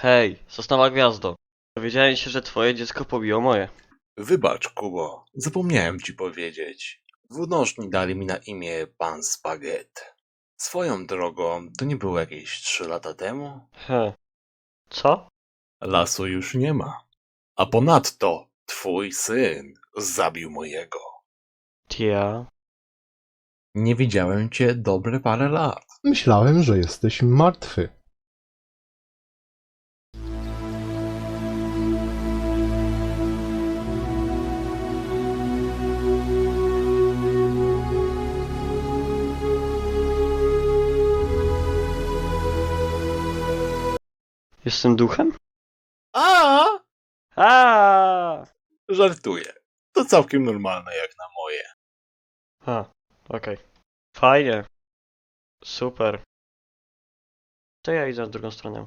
Hej, Sosnowa Gwiazdo. Dowiedziałem się, że twoje dziecko pobiło moje. Wybacz, Kubo, zapomniałem ci powiedzieć. Włóczni dali mi na imię Pan Spaghet. Swoją drogą, to nie było jakieś trzy lata temu? He. Co? Lasu już nie ma. A ponadto, twój syn zabił mojego. Tia. Nie widziałem cię dobre parę lat. Myślałem, że jesteś martwy. Jestem duchem? A, A! żartuję. To całkiem normalne jak na moje. A, okej. Fajnie. Super. To ja idę w drugą stronę.